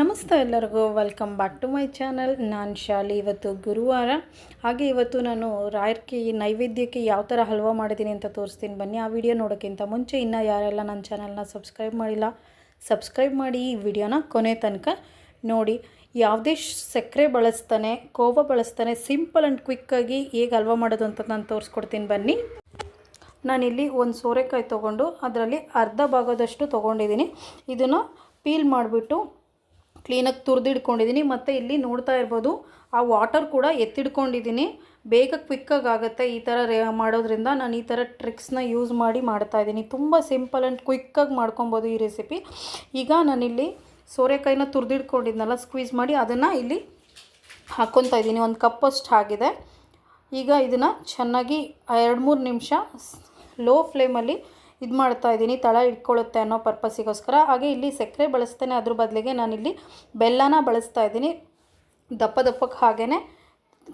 ನಮಸ್ತೆ ಎಲ್ಲರಿಗೂ. Welcome back to my channel ನಾನು ಶಾಲಿ, ಇವತ್ತು ಗುರುವಾರ. ಹಾಗೆ ಇವತ್ತು ನಾನು ರಾಯರ್ಕೆ ನೈವೇದ್ಯಕ್ಕೆ ಯಾವ ಥರ ಹಲ್ವಾ ಮಾಡಿದ್ದೀನಿ ಅಂತ ತೋರಿಸ್ತೀನಿ. ಬನ್ನಿ, ಆ ವಿಡಿಯೋ ನೋಡೋಕ್ಕಿಂತ ಮುಂಚೆ ಇನ್ನೂ ಯಾರೆಲ್ಲ ನನ್ನ ಚಾನಲ್ನ ಸಬ್ಸ್ಕ್ರೈಬ್ ಮಾಡಿಲ್ಲ ಸಬ್ಸ್ಕ್ರೈಬ್ ಮಾಡಿ ಈ ವಿಡಿಯೋನ ಕೊನೆ ತನಕ ನೋಡಿ. ಯಾವುದೇ ಸಕ್ಕರೆ ಬಳಸ್ತಾನೆ, ಕೋವ ಬಳಸ್ತಾನೆ ಸಿಂಪಲ್ ಆ್ಯಂಡ್ ಕ್ವಿಕ್ಕಾಗಿ ಹೇಗೆ ಹಲ್ವಾ ಮಾಡೋದು ಅಂತ ನಾನು ತೋರಿಸ್ಕೊಡ್ತೀನಿ. ಬನ್ನಿ. ನಾನಿಲ್ಲಿ ಒಂದು ಸೋರೆಕಾಯಿ ತೊಗೊಂಡು ಅದರಲ್ಲಿ ಅರ್ಧ ಭಾಗದಷ್ಟು ತೊಗೊಂಡಿದ್ದೀನಿ. ಇದನ್ನು ಪೀಲ್ ಮಾಡಿಬಿಟ್ಟು ಕ್ಲೀನಾಗಿ ತುರಿದಿಡ್ಕೊಂಡಿದ್ದೀನಿ. ಮತ್ತು ಇಲ್ಲಿ ನೋಡ್ತಾ ಇರ್ಬೋದು, ಆ ವಾಟರ್ ಕೂಡ ಎತ್ತಿಡ್ಕೊಂಡಿದ್ದೀನಿ. ಬೇಗ ಕ್ವಿಕ್ಕಾಗಿ ಆಗುತ್ತೆ ಈ ಥರ ರೇ ಮಾಡೋದ್ರಿಂದ. ನಾನು ಈ ಥರ ಟ್ರಿಕ್ಸ್ನ ಯೂಸ್ ಮಾಡಿ ಮಾಡ್ತಾ ಇದ್ದೀನಿ. ತುಂಬ ಸಿಂಪಲ್ ಆ್ಯಂಡ್ ಕ್ವಿಕ್ಕಾಗಿ ಮಾಡ್ಕೊಬೋದು ಈ ರೆಸಿಪಿ. ಈಗ ನಾನಿಲ್ಲಿ ಸೋರೆಕಾಯಿನ ತುರಿದಿಡ್ಕೊಂಡಿದ್ನಲ್ಲ, ಸ್ಕ್ವೀಸ್ ಮಾಡಿ ಅದನ್ನು ಇಲ್ಲಿ ಹಾಕ್ಕೊತಾ ಇದ್ದೀನಿ. ಒಂದು ಕಪ್ಪಷ್ಟು ಆಗಿದೆ. ಈಗ ಇದನ್ನು ಚೆನ್ನಾಗಿ ಎರಡು ಮೂರು ನಿಮಿಷ ಲೋ ಫ್ಲೇಮಲ್ಲಿ ಇದು ಮಾಡ್ತಾ ಇದ್ದೀನಿ, ತಳ ಇಟ್ಕೊಳ್ಳುತ್ತೆ ಅನ್ನೋ ಪರ್ಪಸ್ಸಿಗೋಸ್ಕರ. ಹಾಗೆ ಇಲ್ಲಿ ಸಕ್ಕರೆ ಬಳಸ್ತೇನೆ, ಅದ್ರ ಬದಲಿಗೆ ನಾನಿಲ್ಲಿ ಬೆಲ್ಲನ ಬಳಸ್ತಾ ಇದ್ದೀನಿ. ದಪ್ಪ ದಪ್ಪಕ್ಕೆ ಹಾಗೇ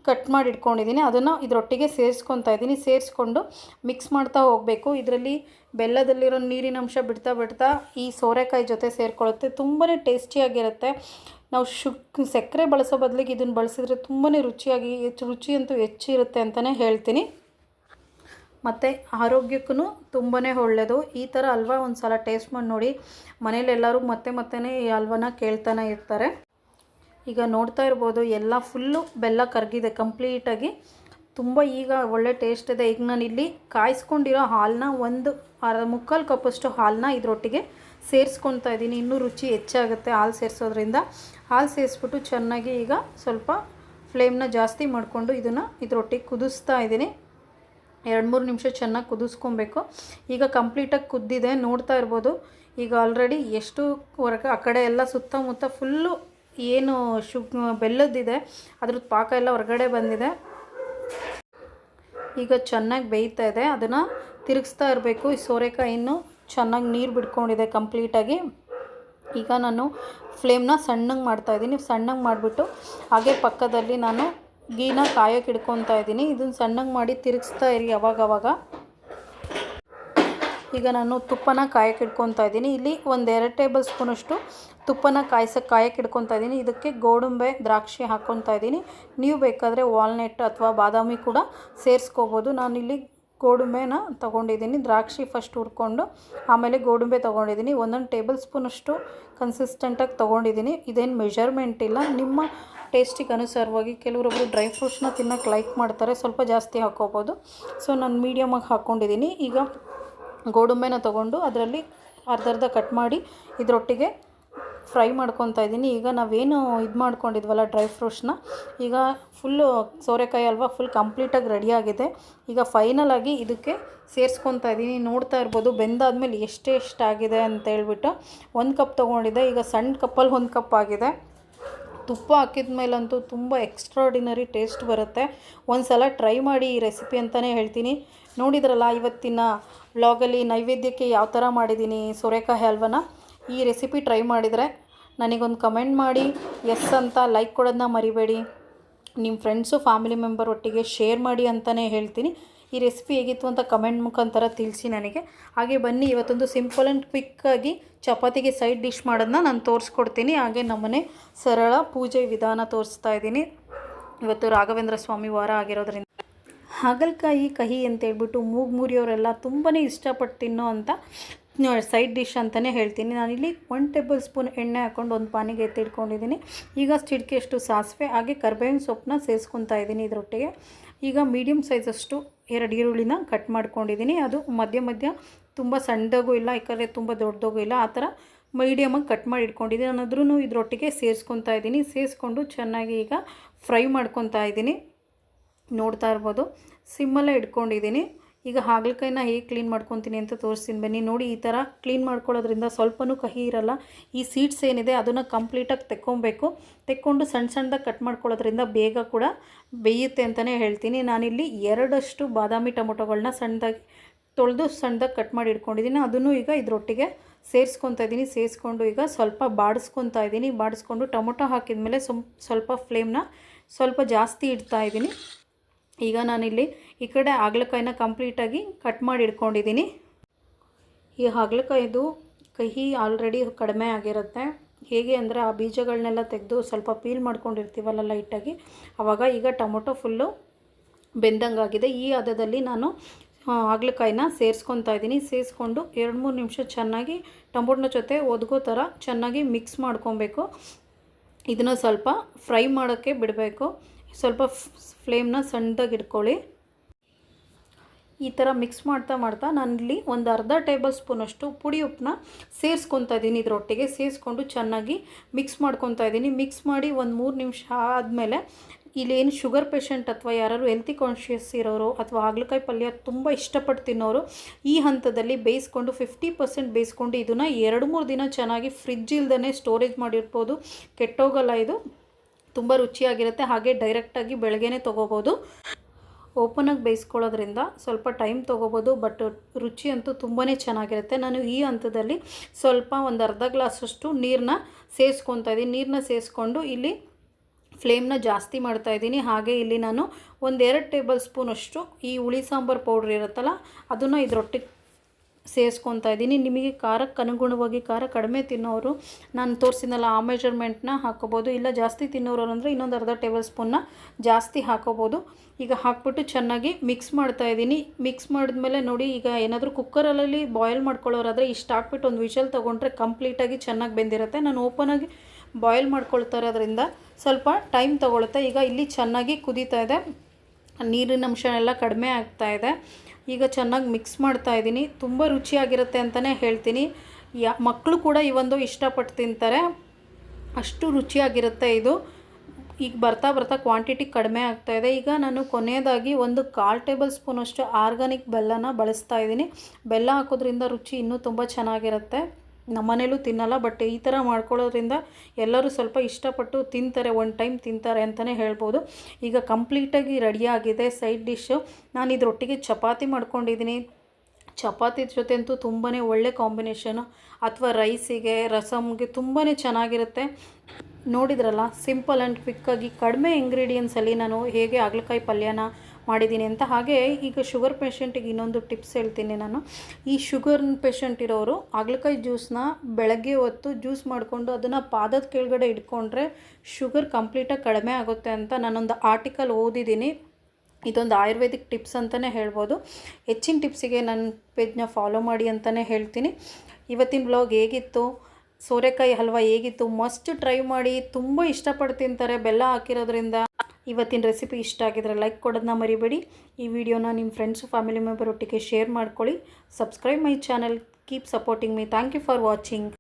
ಕಟ್ ಮಾಡಿ ಇಟ್ಕೊಂಡಿದ್ದೀನಿ. ಅದನ್ನು ಇದರೊಟ್ಟಿಗೆ ಸೇರಿಸ್ಕೊತಾ ಇದ್ದೀನಿ. ಸೇರಿಸ್ಕೊಂಡು ಮಿಕ್ಸ್ ಮಾಡ್ತಾ ಹೋಗಬೇಕು. ಇದರಲ್ಲಿ ಬೆಲ್ಲದಲ್ಲಿರೋ ನೀರಿನ ಅಂಶ ಬಿಡ್ತಾ ಬಿಡ್ತಾ ಈ ಸೋರೆಕಾಯಿ ಜೊತೆ ಸೇರಿಕೊಳ್ಳುತ್ತೆ. ತುಂಬಾ ಟೇಸ್ಟಿಯಾಗಿರುತ್ತೆ. ನಾವು ಶುಕ್, ಸಕ್ಕರೆ ಬಳಸೋ ಬದಲಿಗೆ ಇದನ್ನು ಬಳಸಿದ್ರೆ ತುಂಬಾ ರುಚಿಯಾಗಿ ಹೆಚ್ಚು ರುಚಿ ಅಂತೂ ಹೆಚ್ಚಿರುತ್ತೆ ಅಂತಲೇ ಹೇಳ್ತೀನಿ. ಮತ್ತು ಆರೋಗ್ಯಕ್ಕೂ ತುಂಬಾ ಒಳ್ಳೆಯದು ಈ ಥರ ಹಲ್ವಾ ಒಂದು ಸಲ ಟೇಸ್ಟ್ ಮಾಡಿ ನೋಡಿ. ಮನೇಲೆಲ್ಲರೂ ಮತ್ತೆ ಮತ್ತೆ ಈ ಹಲ್ವನ ಕೇಳ್ತಾನೆ ಇರ್ತಾರೆ. ಈಗ ನೋಡ್ತಾ ಇರ್ಬೋದು, ಎಲ್ಲ ಫುಲ್ಲು ಬೆಲ್ಲ ಕರಗಿದೆ, ಕಂಪ್ಲೀಟಾಗಿ. ತುಂಬ ಈಗ ಒಳ್ಳೆ ಟೇಸ್ಟ್ ಇದೆ. ಈಗ ನಾನು ಇಲ್ಲಿ ಕಾಯಿಸ್ಕೊಂಡಿರೋ ಹಾಲನ್ನ ಒಂದು ಅರ್ಧ ಮುಕ್ಕಾಲು ಕಪ್ಪಷ್ಟು ಹಾಲನ್ನ ಇದರೊಟ್ಟಿಗೆ ಸೇರಿಸ್ಕೊತಾ ಇದ್ದೀನಿ. ಇನ್ನೂ ರುಚಿ ಹೆಚ್ಚಾಗುತ್ತೆ ಹಾಲು ಸೇರಿಸೋದ್ರಿಂದ. ಹಾಲು ಸೇರಿಸ್ಬಿಟ್ಟು ಚೆನ್ನಾಗಿ ಈಗ ಸ್ವಲ್ಪ ಫ್ಲೇಮ್ನ ಜಾಸ್ತಿ ಮಾಡಿಕೊಂಡು ಇದನ್ನು ಇದರೊಟ್ಟಿಗೆ ಕುದಿಸ್ತಾ ಇದ್ದೀನಿ. ಎರಡು ಮೂರು ನಿಮಿಷ ಚೆನ್ನಾಗಿ ಕುದಿಸ್ಕೊಬೇಕು. ಈಗ ಕಂಪ್ಲೀಟಾಗಿ ಕುದ್ದಿದೆ, ನೋಡ್ತಾ ಇರ್ಬೋದು. ಈಗ ಆಲ್ರೆಡಿ ಎಷ್ಟು ವರ್ಗ ಆ ಕಡೆ ಎಲ್ಲ ಸುತ್ತಮುತ್ತ ಫುಲ್ಲು ಏನು ಶು ಬೆಲ್ಲದಿದೆ ಅದ್ರದ್ದು ಪಾಕ ಎಲ್ಲ ಹೊರಗಡೆ ಬಂದಿದೆ. ಈಗ ಚೆನ್ನಾಗಿ ಬೇಯ್ತಾ ಇದೆ. ಅದನ್ನು ತಿರುಗಿಸ್ತಾ ಇರಬೇಕು. ಈ ಸೋರೆಕಾಯಿನ್ನು ಚೆನ್ನಾಗಿ ನೀರು ಬಿಡ್ಕೊಂಡಿದೆ ಕಂಪ್ಲೀಟಾಗಿ ಈಗ ನಾನು ಫ್ಲೇಮ್ನ ಸಣ್ಣಗೆ ಮಾಡ್ತಾಯಿದ್ದೀನಿ ಸಣ್ಣಗೆ ಮಾಡಿಬಿಟ್ಟು ಹಾಗೆ ಪಕ್ಕದಲ್ಲಿ ನಾನು ಗೀನ ಕಾಯೋಕೆ ಹಿಡ್ಕೊತಾ ಇದ್ದೀನಿ. ಇದನ್ನು ಸಣ್ಣಗೆ ಮಾಡಿ ತಿರುಗಿಸ್ತಾ ಇರಿ ಅವಾಗವಾಗ. ಈಗ ನಾನು ತುಪ್ಪನ ಕಾಯಕ್ಕೆ ಇಟ್ಕೊತಾ ಇದ್ದೀನಿ. ಇಲ್ಲಿ ಒಂದು ಎರಡು ಟೇಬಲ್ ಸ್ಪೂನಷ್ಟು ತುಪ್ಪನ ಕಾಯಿಸೋಕೆ ಕಾಯಕ್ಕೆ ಇಟ್ಕೊತಾ ಇದ್ದೀನಿ. ಇದಕ್ಕೆ ಗೋಡಂಬೆ, ದ್ರಾಕ್ಷಿ ಹಾಕ್ಕೊತಾ ಇದ್ದೀನಿ. ನೀವು ಬೇಕಾದರೆ ವಾಲ್ನೆಟ್ ಅಥವಾ ಬಾದಾಮಿ ಕೂಡ ಸೇರಿಸ್ಕೋಬೋದು. ನಾನಿಲ್ಲಿ ಗೋಡಂಬೆನ ತೊಗೊಂಡಿದ್ದೀನಿ. ದ್ರಾಕ್ಷಿ ಫಸ್ಟ್ ಹುರ್ಕೊಂಡು, ಆಮೇಲೆ ಗೋಡಂಬೆ ತೊಗೊಂಡಿದ್ದೀನಿ. ಒಂದೊಂದು ಟೇಬಲ್ ಸ್ಪೂನಷ್ಟು ಕನ್ಸಿಸ್ಟೆಂಟಾಗಿ ತೊಗೊಂಡಿದ್ದೀನಿ. ಇದೇನು ಮೆಷರ್ಮೆಂಟ್ ಇಲ್ಲ. ನಿಮ್ಮ ಟೇಸ್ಟಿಗೆ ಅನುಸಾರವಾಗಿ ಕೆಲವರೊಬ್ಬರು ಡ್ರೈ ಫ್ರೂಟ್ಸ್ನ ತಿನ್ನೋಕೆ ಲೈಕ್ ಮಾಡ್ತಾರೆ. ಸ್ವಲ್ಪ ಜಾಸ್ತಿ ಹಾಕೋಬೋದು. ಸೊ ನಾನು ಮೀಡಿಯಮಾಗಿ ಹಾಕ್ಕೊಂಡಿದ್ದೀನಿ ಈಗ ಗೋಡಂಬೆನ ತೊಗೊಂಡು ಅದರಲ್ಲಿ ಅರ್ಧ ಅರ್ಧ ಕಟ್ ಮಾಡಿ ಇದರೊಟ್ಟಿಗೆ ಫ್ರೈ ಮಾಡ್ಕೊತಾ ಇದ್ದೀನಿ. ಈಗ ನಾವೇನು ಇದು ಮಾಡ್ಕೊಂಡಿದ್ವಲ್ಲ ಡ್ರೈ ಫ್ರೂಟ್ಸ್ನ, ಈಗ ಫುಲ್ಲು ಸೋರೆಕಾಯಿ ಅಲ್ವಾ ಫುಲ್ ಕಂಪ್ಲೀಟಾಗಿ ರೆಡಿಯಾಗಿದೆ ಈಗ ಫೈನಲಾಗಿ ಇದಕ್ಕೆ ಸೇರಿಸ್ಕೊತಾ ಇದ್ದೀನಿ. ನೋಡ್ತಾ ಇರ್ಬೋದು, ಬೆಂದಾದ್ಮೇಲೆ ಎಷ್ಟು ಎಷ್ಟಾಗಿದೆ ಅಂತ ಹೇಳ್ಬಿಟ್ಟು ಒಂದು ಕಪ್ ತೊಗೊಂಡಿದ್ದೆ. ಈಗ ಸಣ್ಣ ಕಪ್ಪಲ್ಲಿ ಒಂದು ಕಪ್ ಆಗಿದೆ. ತುಪ್ಪ ಹಾಕಿದ ಮೇಲಂತೂ ತುಂಬ ಎಕ್ಸ್ಟ್ರಾಡಿನರಿ ಟೇಸ್ಟ್ ಬರುತ್ತೆ. ಒಂದು ಸಲ ಟ್ರೈ ಮಾಡಿ ಈ ರೆಸಿಪಿ ಅಂತಲೇ ಹೇಳ್ತೀನಿ. ನೋಡಿದ್ರಲ್ಲ, ಇವತ್ತಿನ ವ್ಲಾಗಲ್ಲಿ ನೈವೇದ್ಯಕ್ಕೆ ಯಾವ ಥರ ಮಾಡಿದ್ದೀನಿ ಸೋರೆಕಾಯಿ ಹಲ್ವನ? ಈ ರೆಸಿಪಿ ಟ್ರೈ ಮಾಡಿದರೆ ನನಗೊಂದು ಕಮೆಂಟ್ ಮಾಡಿ ಎಸ್ ಅಂತ ಲೈಕ್ ಕೊಡೋದನ್ನ ಮರಿಬೇಡಿ. ನಿಮ್ಮ ಫ್ರೆಂಡ್ಸು ಫ್ಯಾಮಿಲಿ ಮೆಂಬರ್ ಒಟ್ಟಿಗೆ ಶೇರ್ ಮಾಡಿ ಅಂತಲೇ ಹೇಳ್ತೀನಿ. ಈ ರೆಸಿಪಿ ಹೇಗಿತ್ತು ಅಂತ ಕಮೆಂಟ್ ಮುಖಾಂತರ ತಿಳಿಸಿ ನನಗೆ. ಹಾಗೆ ಬನ್ನಿ, ಇವತ್ತೊಂದು ಸಿಂಪಲ್ ಆ್ಯಂಡ್ ಕ್ವಿಕ್ಕಾಗಿ ಚಪಾತಿಗೆ ಸೈಡ್ ಡಿಶ್ ಮಾಡೋದನ್ನ ನಾನು ತೋರಿಸ್ಕೊಡ್ತೀನಿ. ಹಾಗೆ ನಮ್ಮನೆ ಸರಳ ಪೂಜೆ ವಿಧಾನ ತೋರಿಸ್ತಾ ಇದ್ದೀನಿ. ಇವತ್ತು ರಾಘವೇಂದ್ರ ಸ್ವಾಮಿ ವಾರ ಆಗಿರೋದ್ರಿಂದ. ಹಾಗಲಕಾಯಿ, ಕಹಿ ಅಂತೇಳ್ಬಿಟ್ಟು ಮೂಗು ಮುರಿಯೋರೆಲ್ಲ ತುಂಬಾ ಇಷ್ಟಪಟ್ಟು ತಿನ್ನೋ ಅಂತ ಸೈಡ್ ಡಿಶ್ ಅಂತಲೇ ಹೇಳ್ತೀನಿ. ನಾನಿಲ್ಲಿ ಒನ್ ಟೇಬಲ್ ಸ್ಪೂನ್ ಎಣ್ಣೆ ಹಾಕ್ಕೊಂಡು ಒಂದು ಪಾನಿಗೆ ಎತ್ತಿಟ್ಕೊಂಡಿದ್ದೀನಿ ಈಗ ಚಿಟಿಕೆಯಷ್ಟು ಸಾಸಿವೆ, ಹಾಗೆ ಕರ್ಬೇವಿನ ಸೊಪ್ಪನ್ನ ಸೇರಿಸ್ಕೊತಾ ಇದ್ದೀನಿ ಇದರೊಟ್ಟಿಗೆ. ಈಗ ಮೀಡಿಯಮ್ ಸೈಜಷ್ಟು ಎರಡು ಈರುಳ್ಳಿನ ಕಟ್ ಮಾಡ್ಕೊಂಡಿದ್ದೀನಿ. ಅದು ಮಧ್ಯ ಮಧ್ಯ ತುಂಬ ಸಣ್ಣದಾಗೂ ಇಲ್ಲ, ಯಾಕಂದರೆ ತುಂಬ ದೊಡ್ಡದಾಗೂ ಇಲ್ಲ, ಆ ಥರ ಮೀಡಿಯಮಾಗಿ ಕಟ್ ಮಾಡಿ ಇಟ್ಕೊಂಡಿದ್ದೀನಿ. ನಾನಾದ್ರೂ ಇದರೊಟ್ಟಿಗೆ ಸೇರಿಸ್ಕೊತಾ ಇದ್ದೀನಿ. ಸೇರಿಸ್ಕೊಂಡು ಚೆನ್ನಾಗಿ ಈಗ ಫ್ರೈ ಮಾಡ್ಕೊತಾ ಇದ್ದೀನಿ. ನೋಡ್ತಾ ಇರ್ಬೋದು. ಸಿಮ್ಮಲ್ಲೇ ಇಟ್ಕೊಂಡಿದ್ದೀನಿ. ಈಗ ಹಾಗಲಕಾಯಿನ ಹೇಗೆ ಕ್ಲೀನ್ ಮಾಡ್ಕೊತೀನಿ ಅಂತ ತೋರಿಸ್ತೀನಿ ಬನ್ನಿ. ನೋಡಿ, ಈ ಥರ ಕ್ಲೀನ್ ಮಾಡ್ಕೊಳ್ಳೋದ್ರಿಂದ ಸ್ವಲ್ಪನೂ ಕಹಿ ಇರಲ್ಲ. ಈ ಸೀಡ್ಸ್ ಏನಿದೆ, ಅದನ್ನು ಕಂಪ್ಲೀಟಾಗಿ ತೆಕ್ಕೊಬೇಕು. ತೆಕ್ಕೊಂಡು ಸಣ್ಣ ಸಣ್ಣದಾಗಿ ಕಟ್ ಮಾಡ್ಕೊಳ್ಳೋದ್ರಿಂದ ಬೇಗ ಕೂಡ ಬೇಯುತ್ತೆ ಅಂತಲೇ ಹೇಳ್ತೀನಿ. ನಾನಿಲ್ಲಿ ಎರಡಷ್ಟು ಬಾದಾಮಿ ಟೊಮೊಟೊಗಳನ್ನ ಸಣ್ಣದಾಗಿ ತೊಳೆದು ಸಣ್ಣದಾಗಿ ಕಟ್ ಮಾಡಿ ಇಟ್ಕೊಂಡಿದ್ದೀನಿ. ಅದನ್ನು ಈಗ ಇದರೊಟ್ಟಿಗೆ ಸೇರಿಸ್ಕೊತಾ ಇದ್ದೀನಿ. ಸೇರಿಸ್ಕೊಂಡು ಈಗ ಸ್ವಲ್ಪ ಬಾಡಿಸ್ಕೊತಾ ಇದ್ದೀನಿ. ಬಾಡಿಸ್ಕೊಂಡು ಟೊಮೊಟೊ ಹಾಕಿದ ಮೇಲೆ ಸ್ವಲ್ಪ ಫ್ಲೇಮ್ನ ಸ್ವಲ್ಪ ಜಾಸ್ತಿ ಇಡ್ತಾ ಇದ್ದೀನಿ. ಈಗ ನಾನಿಲ್ಲಿ ಈ ಕಡೆ ಹಾಗಲಕಾಯಿನ ಕಂಪ್ಲೀಟಾಗಿ ಕಟ್ ಮಾಡಿ ಇಟ್ಕೊಂಡಿದ್ದೀನಿ. ಈ ಹಾಗಲಕಾಯಿದು ಕಹಿ ಆಲ್ರೆಡಿ ಕಡಿಮೆ ಆಗಿರುತ್ತೆ. ಹೇಗೆ ಅಂದರೆ ಆ ಬೀಜಗಳನ್ನೆಲ್ಲ ತೆಗೆದು ಸ್ವಲ್ಪ ಪೀಲ್ ಮಾಡ್ಕೊಂಡಿರ್ತೀವಲ್ಲ ಲೈಟಾಗಿ ಆವಾಗ ಈಗ ಟೊಮೊಟೊ ಫುಲ್ಲು ಬೆಂದಂಗಾಗಿದೆ. ಈ ಹದದಲ್ಲಿ ನಾನು ಹಾಗಲಕಾಯಿನ ಸೇರಿಸ್ಕೊತಾ ಇದ್ದೀನಿ. ಸೇರಿಸ್ಕೊಂಡು ಎರಡು ಮೂರು ನಿಮಿಷ ಚೆನ್ನಾಗಿ ಟೊಮೊಟೊ ಜೊತೆ ಒದಗೋ ಥರ ಚೆನ್ನಾಗಿ ಮಿಕ್ಸ್ ಮಾಡ್ಕೊಬೇಕು. ಇದನ್ನು ಸ್ವಲ್ಪ ಫ್ರೈ ಮಾಡೋಕ್ಕೆ ಬಿಡಬೇಕು. ಸ್ವಲ್ಪ ಫ್ಲೇಮ್ನ ಸಣ್ಣದಾಗಿ ಇಟ್ಕೊಳ್ಳಿ. ಈ ಥರ ಮಿಕ್ಸ್ ಮಾಡ್ತಾ ಮಾಡ್ತಾ ನಾನಿಲ್ಲಿ ಒಂದು ಅರ್ಧ ಟೇಬಲ್ ಸ್ಪೂನಷ್ಟು ಪುಡಿ ಉಪ್ಪನ್ನ ಸೇರಿಸ್ಕೊತಾ ಇದ್ದೀನಿ ಇದರೊಟ್ಟಿಗೆ. ಸೇರಿಸ್ಕೊಂಡು ಚೆನ್ನಾಗಿ ಮಿಕ್ಸ್ ಮಾಡ್ಕೊತಾ ಇದ್ದೀನಿ. ಮಿಕ್ಸ್ ಮಾಡಿ ಒಂದು ಮೂರು ನಿಮಿಷ ಆದಮೇಲೆ ಇಲ್ಲೇನು ಶುಗರ್ ಪೇಷಂಟ್ ಅಥವಾ ಯಾರು ಹೆಲ್ತಿ ಕಾನ್ಷಿಯಸ್ ಇರೋರು ಅಥವಾ ಹಾಗಲಕಾಯಿ ಪಲ್ಯ ತುಂಬ ಇಷ್ಟಪಟ್ಟು ತಿನ್ನೋರು, ಈ ಹಂತದಲ್ಲಿ ಬೇಯಿಸ್ಕೊಂಡು ಫಿಫ್ಟಿ ಪರ್ಸೆಂಟ್ ಬೇಯಿಸ್ಕೊಂಡು ಇದನ್ನು ಎರಡು ಮೂರು ದಿನ ಚೆನ್ನಾಗಿ ಫ್ರಿಜ್ ಇಲ್ದೇ ಸ್ಟೋರೇಜ್ ಮಾಡಿರ್ಬೋದು. ಕೆಟ್ಟೋಗಲ್ಲ ಇದು. ತುಂಬ ರುಚಿಯಾಗಿರುತ್ತೆ, ಹಾಗೆ ಡೈರೆಕ್ಟಾಗಿ ಬೆಳಗ್ಗೆನೇ ತೊಗೋಬೋದು. ಓಪನಾಗಿ ಬೇಯಿಸ್ಕೊಳ್ಳೋದ್ರಿಂದ ಸ್ವಲ್ಪ ಟೈಮ್ ತೊಗೋಬೋದು ಬಟ್ ರುಚಿ ಅಂತೂ ತುಂಬಾ ಚೆನ್ನಾಗಿರುತ್ತೆ. ನಾನು ಈ ಹಂತದಲ್ಲಿ ಸ್ವಲ್ಪ ಒಂದು ಅರ್ಧ ಗ್ಲಾಸಷ್ಟು ನೀರನ್ನ ಸೇರಿಸ್ಕೊತಾ ಇದ್ದೀನಿ. ನೀರನ್ನ ಸೇರಿಸ್ಕೊಂಡು ಇಲ್ಲಿ ಫ್ಲೇಮ್ನ ಜಾಸ್ತಿ ಮಾಡ್ತಾ ಇದ್ದೀನಿ. ಹಾಗೆ ಇಲ್ಲಿ ನಾನು ಒಂದೆರಡು ಟೇಬಲ್ ಸ್ಪೂನಷ್ಟು ಈ ಹುಳಿ ಸಾಂಬಾರು ಪೌಡ್ರ್ ಇರುತ್ತಲ್ಲ, ಅದನ್ನು ಇದರೊಟ್ಟಿಗೆ ಸೇರಿಸ್ಕೊತಾ ಇದ್ದೀನಿ. ನಿಮಗೆ ಖಾರಕ್ಕೆ ಅನುಗುಣವಾಗಿ ಖಾರ ಕಡಿಮೆ ತಿನ್ನೋರು ನಾನು ತೋರಿಸಿದ್ನಲ್ಲ, ಆ ಮೆಜರ್ಮೆಂಟ್ನ ಹಾಕೋಬೋದು. ಇಲ್ಲ ಜಾಸ್ತಿ ತಿನ್ನೋರು ಅಂದರೆ ಇನ್ನೊಂದು ಅರ್ಧ ಟೇಬಲ್ ಸ್ಪೂನ್ನ ಜಾಸ್ತಿ ಹಾಕೋಬೋದು. ಈಗ ಹಾಕ್ಬಿಟ್ಟು ಚೆನ್ನಾಗಿ ಮಿಕ್ಸ್ ಮಾಡ್ತಾ ಇದ್ದೀನಿ. ಮಿಕ್ಸ್ ಮಾಡಿದ್ಮೇಲೆ ನೋಡಿ, ಈಗ ಏನಾದರೂ ಕುಕ್ಕರಲ್ಲಿ ಬಾಯ್ಲ್ ಮಾಡ್ಕೊಳ್ಳೋರಾದರೆ ಇಷ್ಟು ಹಾಕ್ಬಿಟ್ಟು ಒಂದು ವಿಷಲ್ ತೊಗೊಂಡ್ರೆ ಕಂಪ್ಲೀಟಾಗಿ ಚೆನ್ನಾಗಿ ಬೆಂದಿರುತ್ತೆ. ನಾನು ಓಪನಾಗಿ ಬಾಯ್ಲ್ ಮಾಡ್ಕೊಳ್ತಾ ಅದರಿಂದ ಸ್ವಲ್ಪ ಟೈಮ್ ತೊಗೊಳುತ್ತೆ. ಈಗ ಇಲ್ಲಿ ಚೆನ್ನಾಗಿ ಕುದೀತಾ ಇದೆ. ನೀರಿನ ಅಂಶ ಎಲ್ಲ ಕಡಿಮೆ ಆಗ್ತಾ ಇದೆ. ಈಗ ಚೆನ್ನಾಗಿ ಮಿಕ್ಸ್ ಮಾಡ್ತಾ ಇದ್ದೀನಿ. ತುಂಬ ರುಚಿಯಾಗಿರುತ್ತೆ ಅಂತಲೇ ಹೇಳ್ತೀನಿ. ಯಾ ಮಕ್ಕಳು ಕೂಡ ಈ ಒಂದು ಇಷ್ಟಪಟ್ಟು ತಿಂತಾರೆ. ಅಷ್ಟು ರುಚಿಯಾಗಿರುತ್ತೆ ಇದು. ಈಗ ಬರ್ತಾ ಬರ್ತಾ ಕ್ವಾಂಟಿಟಿ ಕಡಿಮೆ ಆಗ್ತಾ ಇದೆ. ಈಗ ನಾನು ಕೊನೆಯದಾಗಿ ಒಂದು ಕಾಲು ಟೇಬಲ್ ಸ್ಪೂನಷ್ಟು ಆರ್ಗಾನಿಕ್ ಬೆಲ್ಲನ ಬಳಸ್ತಾ ಇದ್ದೀನಿ. ಬೆಲ್ಲ ಹಾಕೋದ್ರಿಂದ ರುಚಿ ಇನ್ನೂ ತುಂಬ ಚೆನ್ನಾಗಿರುತ್ತೆ. ನಮ್ಮನೇಲೂ ತಿನ್ನಲ್ಲ ಬಟ್ ಈ ಥರ ಮಾಡ್ಕೊಳ್ಳೋದ್ರಿಂದ ಎಲ್ಲರೂ ಸ್ವಲ್ಪ ಇಷ್ಟಪಟ್ಟು ತಿಂತಾರೆ ಒನ್ ಟೈಮ್ ತಿಂತಾರೆ ಅಂತಲೇ ಹೇಳ್ಬೋದು. ಈಗ ಕಂಪ್ಲೀಟಾಗಿ ರೆಡಿಯಾಗಿದೆ ಸೈಡ್ ಡಿಶ್ಶು ನಾನು ಇದರೊಟ್ಟಿಗೆ ಚಪಾತಿ ಮಾಡ್ಕೊಂಡಿದ್ದೀನಿ. ಚಪಾತಿ ಜೊತೆ ಅಂತೂ ತುಂಬಾ ಒಳ್ಳೆ ಕಾಂಬಿನೇಷನು ಅಥವಾ ರೈಸಿಗೆ ರಸಮ್ಗೆ ತುಂಬಾ ಚೆನ್ನಾಗಿರುತ್ತೆ. ನೋಡಿದ್ರಲ್ಲ ಸಿಂಪಲ್ ಆ್ಯಂಡ್ ಕ್ವಿಕ್ಕಾಗಿ ಕಡಿಮೆ ಇಂಗ್ರೀಡಿಯೆಂಟ್ಸಲ್ಲಿ ನಾನು ಹೇಗೆ ಹಾಗಲಕಾಯಿ ಪಲ್ಯನ ಮಾಡಿದ್ದೀನಿ ಅಂತ. ಹಾಗೆ ಈಗ ಶುಗರ್ ಪೇಷಂಟಿಗೆ ಇನ್ನೊಂದು ಟಿಪ್ಸ್ ಹೇಳ್ತೀನಿ ನಾನು. ಈ ಶುಗರ್ ಪೇಷಂಟ್ ಇರೋರು ಹಾಗಲಕಾಯಿ ಜ್ಯೂಸನ್ನ ಬೆಳಗ್ಗೆ ಹೊತ್ತು ಜ್ಯೂಸ್ ಮಾಡಿಕೊಂಡು ಅದನ್ನು ಪಾದದ ಕೆಳಗಡೆ ಇಟ್ಕೊಂಡ್ರೆ ಶುಗರ್ ಕಂಪ್ಲೀಟಾಗಿ ಕಡಿಮೆ ಆಗುತ್ತೆ ಅಂತ ನಾನೊಂದು ಆರ್ಟಿಕಲ್ ಓದಿದ್ದೀನಿ. ಇದೊಂದು ಆಯುರ್ವೇದಿಕ್ ಟಿಪ್ಸ್ ಅಂತಲೇ ಹೇಳ್ಬೋದು. ಹೆಚ್ಚಿನ ಟಿಪ್ಸಿಗೆ ನನ್ನ ಪೇಜ್ನ ಫಾಲೋ ಮಾಡಿ ಅಂತಲೇ ಹೇಳ್ತೀನಿ. ಇವತ್ತಿನ ಬ್ಲಾಗ್ ಹೇಗಿತ್ತು? ಸೋರೆಕಾಯಿ ಹಲ್ವ ಹೇಗಿತ್ತು? ಮಸ್ಟ್ ಟ್ರೈ ಮಾಡಿ. ತುಂಬ ಇಷ್ಟಪಟ್ಟು ತಿಂತಾರೆ. ಬೆಲ್ಲ ಹಾಕಿರೋದ್ರಿಂದ. ಇವತ್ತಿನ ರೆಸಿಪಿ ಇಷ್ಟ ಆಗಿದ್ರೆ ಲೈಕ್ ಕೊಡೋದನ್ನ ಮರಿಬೇಡಿ. ಈ ವಿಡಿಯೋನ ನಿಮ್ಮ ಫ್ರೆಂಡ್ಸು ಫ್ಯಾಮಿಲಿ ಮೆಂಬರ್ ಒಟ್ಟಿಗೆ ಶೇರ್ ಮಾಡ್ಕೊಳ್ಳಿ. Subscribe my channel keep supporting me thank you for watching